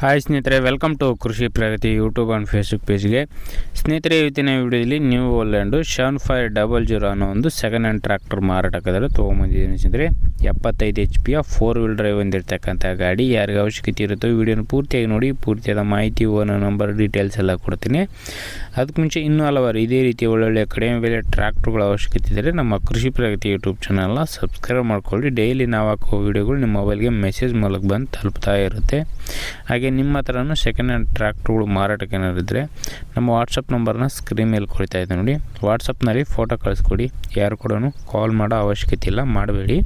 Hi ಸ್ನೇಹಿತರೆ welcome to Krishi Pragati YouTube and Facebook ಪೇಜ್ಗೆ ಸ್ನೇಹಿತರೆ, ಇವತ್ತಿನ ವಿಡಿಯೋದಲ್ಲಿ new Holland seven five double zero ಅನ್ನೋ ಒಂದು ಸೆಕೆಂಡ್ ಹ್ಯಾಂಡ್ ಟ್ರ್ಯಾಕ್ಟರ್ ಮಾರಾಟಕ್ಕಾದರೆ ತೊಗೊಂಬಂದಿದ್ದೀನಿ ಸ್ನೇಹಿತರೆ. ಎಪ್ಪತ್ತೈದು ಎಚ್ ಪಿಯ ಫೋರ್ ವೀಲ್ ಡ್ರೈವ್ ಹೊಂದಿರತಕ್ಕಂಥ ಗಾಡಿ, ಯಾರಿಗೆ ಅವಶ್ಯಕತೆ ಇರುತ್ತೋ ವಿಡಿಯೋನ ಪೂರ್ತಿಯಾಗಿ ನೋಡಿ, ಪೂರ್ತಿಯಾದ ಮಾಹಿತಿ ಓನರ್ ನಂಬರ್ ಡೀಟೇಲ್ಸ್ ಎಲ್ಲ ಕೊಡ್ತೀನಿ. ಅದಕ್ಕೆ ಮುಂಚೆ ಇನ್ನೂ ಹಲವಾರು ಇದೇ ರೀತಿ ಒಳ್ಳೊಳ್ಳೆ ಕಡಿಮೆ ಬೆಲೆ ಟ್ರ್ಯಾಕ್ಟರ್ಗಳ ಅವಶ್ಯಕತೆ ಇದ್ದರೆ ನಮ್ಮ ಕೃಷಿ ಪ್ರಗತಿ ಯೂಟ್ಯೂಬ್ ಚಾನಲ್ನ ಸಬ್ಸ್ಕ್ರೈಬ್ ಮಾಡ್ಕೊಳ್ಳಿ. ಡೈಲಿ ನಾವು ಹಾಕೋ ವೀಡಿಯೋಗಳು ನಿಮ್ಮ ಮೊಬೈಲ್ಗೆ ಮೆಸೇಜ್ ಮೂಲಕ ಬಂದು ತಲುಪ್ತಾ ಇರುತ್ತೆ. ಹಾಗೆ ನಿಮ್ಮ ಹತ್ರನೂ ಸೆಕೆಂಡ್ ಹ್ಯಾಂಡ್ ಟ್ರ್ಯಾಕ್ಟ್ರುಗಳು ಮಾರಾಟಕ್ಕೆ ಇದ್ದರೆ ನಮ್ಮ ವಾಟ್ಸಪ್ ನಂಬರ್ನ ಸ್ಕ್ರೀನ್ ಮೇಲೆ ಕೊಡ್ತಾ ಇದ್ದೆ ನೋಡಿ. ವಾಟ್ಸಪ್ನಲ್ಲಿ ಫೋಟೋ ಕಳಿಸ್ಕೊಡಿ. ಯಾರು ಕೂಡ ಕಾಲ್ ಮಾಡೋ ಅವಶ್ಯಕತೆ ಇಲ್ಲ. ಮಾಡಬೇಡಿ.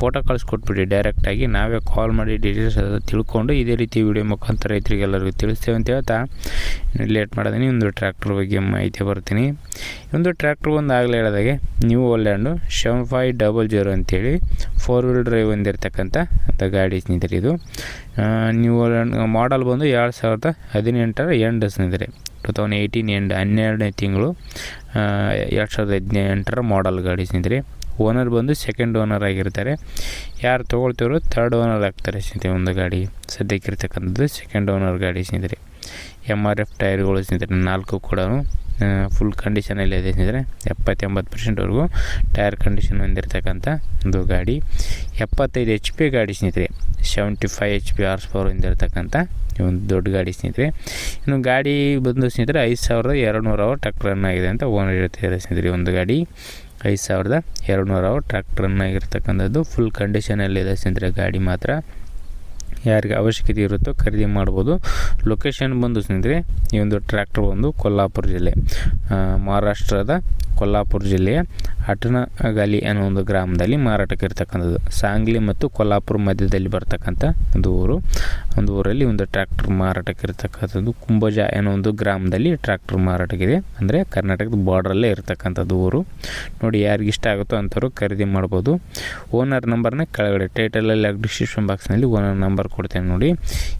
ಫೋಟೋ ಕಳಿಸ್ಕೊಟ್ಬಿಡಿ ಡೈರೆಕ್ಟಾಗಿ ನಾವೇ ಕಾಲ್ ಮಾಡಿ ಡೀಟೇಲ್ಸ್ ಅದು ತಿಳ್ಕೊಂಡು ಇದೇ ರೀತಿ ವಿಡಿಯೋ ಮುಖಾಂತರ ರೈತರಿಗೆ ಎಲ್ಲರಿಗೂ ತಿಳಿಸ್ತೇವೆ ಅಂತ ಹೇಳ್ತಾ. ಲೇಟ್ ಮಾಡಿದೀನಿ ಒಂದು ಟ್ರ್ಯಾಕ್ಟರ್ ಬಗ್ಗೆ ಮಾಹಿತಿ ಬರ್ತೀನಿ. ಒಂದು ಟ್ರ್ಯಾಕ್ಟರ್ ಒಂದು ಆಗಲೇ ಹೇಳಿದಾಗೆ new Holland seven five double zero ಅಂತೇಳಿ ಫೋರ್ ವೀಲ್ ಡ್ರೈವ್ ಹೊಂದಿರತಕ್ಕಂಥ ಅಂತ ಗಾಡಿ ಸ್ನೇಹಿತರೆ ಇದು. ನ್ಯೂ ಓಲ್ಯಾಂಡ್ ಮಾಡಲ್ ಬಂದು ಎರಡು ಸಾವಿರದ ಹದಿನೆಂಟರ ಎಂಡ್ ಸ್ನೇಹಿತರೆ ಟು ತೌಸಂಡ್ ಏಯ್ಟೀನ್ ಎಂಡ್ ಹನ್ನೆರಡನೇ ತಿಂಗಳು ಎರಡು ಸಾವಿರದ ಹದಿನೆಂಟರ ಮಾಡಲ್ ಗಾಡಿ ಸ್ನೇಹಿತರೆ ಓನರ್ ಬಂದು ಸೆಕೆಂಡ್ ಓನರ್ ಆಗಿರ್ತಾರೆ. ಯಾರು ತೊಗೊಳ್ತಿರೋ ಥರ್ಡ್ ಓನರ್ ಆಗ್ತಾರೆ ಸ್ನೇಹಿತರೆ ಒಂದು ಗಾಡಿ. ಸದ್ಯಕ್ಕೆ ಇರ್ತಕ್ಕಂಥದ್ದು ಸೆಕೆಂಡ್ ಓನರ್ ಗಾಡಿ ಸ್ನೇಹಿತರೆ. ಎಂ ಆರ್ ಎಫ್ ಟೈರ್ಗಳು ಸ್ನೇಹಿತರೆ, ನಾಲ್ಕು ಕೂಡ ಫುಲ್ ಕಂಡೀಷನಲ್ಲಿ ಇದೆ ಸ್ನೇಹಿತರೆ. ಎಪ್ಪತ್ತೆಂಬತ್ತು ಪರ್ಸೆಂಟ್ವರೆಗೂ ಟೈರ್ ಕಂಡೀಷನ್ ಹೊಂದಿರತಕ್ಕಂಥ ಒಂದು ಗಾಡಿ. ಎಪ್ಪತ್ತೈದು ಎಚ್ ಪಿ ಗಾಡಿ ಸ್ನೇಹಿತರೆ. Seventy five H P horse power ಹೊಂದಿರತಕ್ಕಂಥ ಒಂದು ದೊಡ್ಡ ಗಾಡಿ ಸ್ನೇಹಿತರೆ. ಇನ್ನು ಗಾಡಿ ಬಂದು ಸ್ನೇಹಿತರೆ ಐದು ಸಾವಿರದ ಎರಡು ನೂರು ಅವರ್ ಟಕ್ ರನ್ ಆಗಿದೆ ಅಂತ ಓನರ್ ಹೇಳ್ತಿದ್ದಾರೆ ಸ್ನೇಹಿತರೆ ಒಂದು ಗಾಡಿ. ಐದು ಸಾವಿರದ ಎರಡು ನೂರು ಅವರ್ ಟ್ರಕ್ ರನ್ ಆಗಿರ್ತಕ್ಕಂಥದ್ದು ಫುಲ್ ಕಂಡೀಷನಲ್ಲಿದೆ ಸ್ನೇಹಿತರೆ, ಗಾಡಿ ಮಾತ್ರ ಯಾರಿಗೆ ಅವಶ್ಯಕತೆ ಇರುತ್ತೋ ಖರೀದಿ ಮಾಡ್ಬೋದು. ಲೊಕೇಶನ್ ಬಂದು ಸ್ನೇಹಿತರೆ, ಈ ಒಂದು ಟ್ರ್ಯಾಕ್ಟರ್ ಬಂದು ಕೊಲ್ಲಾಪುರ ಜಿಲ್ಲೆ ಮಹಾರಾಷ್ಟ್ರದ ಕೊಲ್ಲಾಪುರ ಜಿಲ್ಲೆಯ ಹಟನಗಾಲಿ ಅನ್ನೋ ಒಂದು ಗ್ರಾಮದಲ್ಲಿ ಮಾರಾಟಕ್ಕೆ ಇರ್ತಕ್ಕಂಥದ್ದು ಸಾಂಗ್ಲಿ ಮತ್ತು ಕೊಲ್ಲಾಪುರ ಮಧ್ಯದಲ್ಲಿ ಬರ್ತಕ್ಕಂಥ ಒಂದು ಊರು. ಒಂದು ಊರಲ್ಲಿ ಒಂದು ಟ್ರ್ಯಾಕ್ಟರ್ ಮಾರಾಟಕ್ಕೆ ಇರ್ತಕ್ಕಂಥದ್ದು ಕುಂಬಜ ಅನ್ನೋ ಒಂದು ಗ್ರಾಮದಲ್ಲಿ ಟ್ರ್ಯಾಕ್ಟರ್ ಮಾರಾಟಕ್ಕಿದೆ. ಅಂದರೆ ಕರ್ನಾಟಕದ ಬಾರ್ಡ್ರಲ್ಲೇ ಇರ್ತಕ್ಕಂಥದ್ದು ಊರು. ನೋಡಿ ಯಾರಿಗೆ ಇಷ್ಟ ಆಗುತ್ತೋ ಅಂಥವ್ರು ಖರೀದಿ ಮಾಡ್ಬೋದು. ಓನರ್ ನಂಬರ್ನ ಕೆಳಗಡೆ ಟೈಟಲಲ್ಲಿ ಡಿಸ್ಕ್ರಿಪ್ಷನ್ ಬಾಕ್ಸ್ನಲ್ಲಿ ಓನರ್ ನಂಬರ್ ಕೊಡ್ತೇನೆ ನೋಡಿ.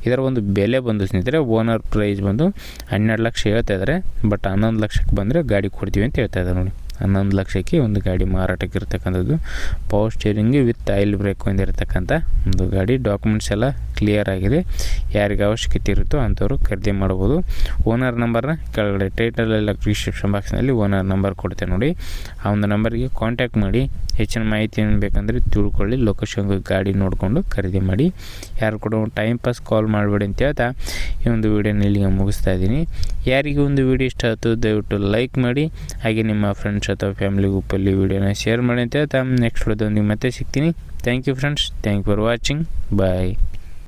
ಇದರ ಒಂದು ಬೆಲೆ ಬಂದು ಸ್ನೇಹಿತರೆ ಓನರ್ ಪ್ರೈಸ್ ಬಂದು ಹನ್ನೆರಡು ಲಕ್ಷ ಹೇಳ್ತಾ ಇದ್ದಾರೆ. ಬಟ್ ಹನ್ನೊಂದು ಲಕ್ಷಕ್ಕೆ ಬಂದರೆ ಗಾಡಿ ಕೊಡ್ತೀವಿ ಅಂತ ಹೇಳ್ತಾ ಇದ್ದಾರೆ ನೋಡಿ. ಹನ್ನೊಂದು ಲಕ್ಷಕ್ಕೆ ಒಂದು ಗಾಡಿ ಮಾರಾಟಕ್ಕೆ ಇರ್ತಕ್ಕಂಥದ್ದು power steering with oil brake ಹೊಂದಿರತಕ್ಕಂಥ ಒಂದು ಗಾಡಿ. ಡಾಕ್ಯುಮೆಂಟ್ಸ್ ಎಲ್ಲ ಕ್ಲಿಯರ್ ಆಗಿದೆ. ಯಾರಿಗೆ ಅವಶ್ಯಕತೆ ಇರುತ್ತೋ ಅಂಥವ್ರು ಖರೀದಿ ಮಾಡ್ಬೋದು. ಓನರ್ ನಂಬರ್ನ ಕೆಳಗಡೆ ಟೈಟಲೆಲ್ಲ ಡಿಸ್ಕ್ರಿಪ್ಷನ್ ಬಾಕ್ಸ್ನಲ್ಲಿ ಓನರ್ ನಂಬರ್ ಕೊಡ್ತೇನೆ ನೋಡಿ. ಆ ಒಂದು ನಂಬರಿಗೆ ಕಾಂಟ್ಯಾಕ್ಟ್ ಮಾಡಿ. ಹೆಚ್ಚಿನ ಮಾಹಿತಿ ಏನು ಬೇಕಂದರೆ ತಿಳ್ಕೊಳ್ಳಿ ಲೊಕೇಶನ್ಗೆ ಗಾಡಿ ನೋಡಿಕೊಂಡು ಖರೀದಿ ಮಾಡಿ. ಯಾರು ಕೂಡ ಟೈಮ್ ಪಾಸ್ ಕಾಲ್ ಮಾಡಬೇಡಿ ಅಂತ ಹೇಳ್ತಾ ಈ ಒಂದು ವೀಡಿಯೋನ ಇಲ್ಲಿಗೆ ಮುಗಿಸ್ತಾ ಇದ್ದೀನಿ. ಯಾರಿಗೆ ಒಂದು ವೀಡಿಯೋ ಇಷ್ಟ ಆಯಿತು, ದಯವಿಟ್ಟು ಲೈಕ್ ಮಾಡಿ. ಹಾಗೆ ನಿಮ್ಮ ಫ್ರೆಂಡ್ಸ್ ಅಥವಾ ಫ್ಯಾಮಿಲಿ ಗ್ರೂಪಲ್ಲಿ ವೀಡಿಯೋನ ಶೇರ್ ಮಾಡಿ ಅಂತ ಹೇಳ್ತಾ. ನೆಕ್ಸ್ಟ್ ವಿಡಿಯೋದೊಂದಿಗೆ ಮತ್ತೆ ಸಿಗ್ತೀನಿ. Thank you friends thank for watching bye